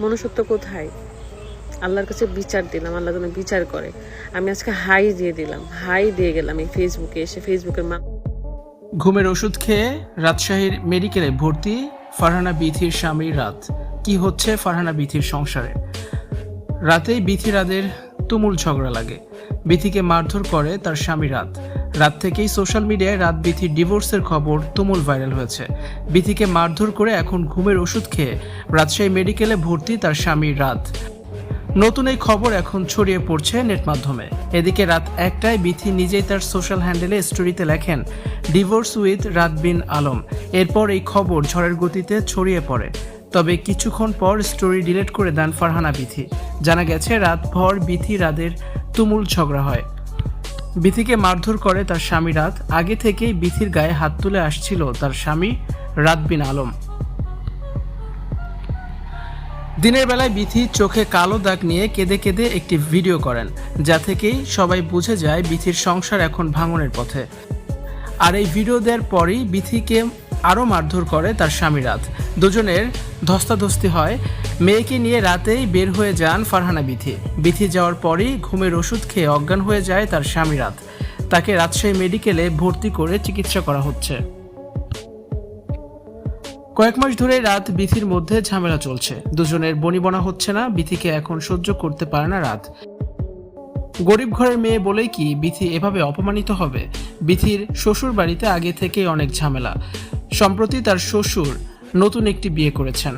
মনুষ্যত্ব কোথায়? আল্লাহর কাছে বিচার দিলাম আল্লাহ যেন বিচার করে। আমি আজকে হাই দিয়ে দিলাম, হাই দিয়ে গেলাম এই ফেসবুকে, এসে ফেসবুকের মা ঘুমের ওষুধ খেয়ে রাজশাহীর মেডিকেলে ভর্তি, ফারহানা বিথির স্বামী রাত। কি হচ্ছে ফারহানা বিথির সংসারে? রাতেই বিথি রাদের তুমুল ঝগড়া লাগে। বিথিকে মারধর করে তার স্বামী রাত। রাত থেকেই সোশ্যাল মিডিয়ায় রাত বিথির ডিভোর্সের খবর তুমুল ভাইরাল হয়েছে। বিথিকে মারধর করে এখন ঘুমের ওষুধ খেয়ে রাজশাহী মেডিকেলে ভর্তি তার স্বামী রাত। নতুন এই খবর এখন ছড়িয়ে পড়ছে নেট মাধ্যমে। এদিকে রাত একটায় বিথি নিজেই তার সোশ্যাল হ্যান্ডেলে স্টোরিতে লেখেন, ডিভোর্স উইথ রাত বিন আলম। এরপর এই খবর ঝড়ের গতিতে ছড়িয়ে পড়ে। তবে কিছুক্ষণ পর স্টোরি ডিলিট করে দেন ফারহানা বিথি। জানা গেছে রাতভর বিথি রাদের তুমুল ঝগড়া হয়। বিথিকে মারধর করে তার স্বামী রাত। আগে থেকেই বিথির গায়ে হাত তুলে আসছিল তার স্বামী রাত বিন আলম। দিনের বেলায় বিথি চোখে কালো দাগ নিয়ে কেঁদে কেঁদে একটি ভিডিও করেন, যা থেকেই সবাই বুঝে যায় বিথির সংসার এখন ভাঙনের পথে। আর এই ভিডিও দেওয়ার পরই বিথিকে আরও মারধর করে তার স্বামী রাত। দুজনের ধস্তাধস্তি হয়। মেয়েকে নিয়ে রাতেই বের হয়ে যান ফারহানা বিথি। বিথি যাওয়ার পরই ঘুমের ওষুধ খেয়ে অজ্ঞান হয়ে যায় তার স্বামী রাত। তাকে রাজশাহী মেডিকেলে ভর্তি করে চিকিৎসা করা হচ্ছে। কয়েক মাস ধরে রাত বিথির মধ্যে ঝামেলা চলছে। দুজনের বনিবনা হচ্ছে না, বিথিকে এখন সহ্য করতে পারে না রাত। গরিব ঘরের মেয়ে বলেই কি বিথি এভাবে অপমানিত হবে? বিথির শ্বশুর বাড়িতে আগে থেকেই অনেক ঝামেলা। সম্প্রতি তার শ্বশুর নতুন একটি বিয়ে করেছেন।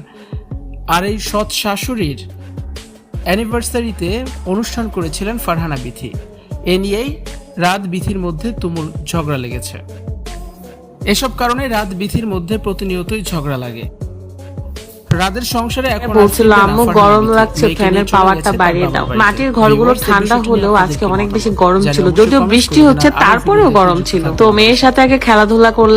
আর এই সৎ শাশুড়ির অ্যানিভার্সারিতে অনুষ্ঠান করেছিলেন ফারহানা বিথি। এ নিয়েই রাত বিথির মধ্যে তুমুল ঝগড়া লেগেছে। এসব কারণে রাত বিথির মধ্যে প্রতিনিয়তই ঝগড়া লাগে। রাদের সংসারে এখন আর বলছিল ফিরবে আম্মু গরম লাগছে ফ্যানের পাওয়ারটা বাড়িয়ে দাও। মাটির ঘরগুলো ঠান্ডা হলেও আজকে অনেক বেশি গরম ছিল। যদিও বৃষ্টি হচ্ছে তারপরেও গরম ছিল। তো মেয়ের সাথে আগে খেলাধুলা করলাম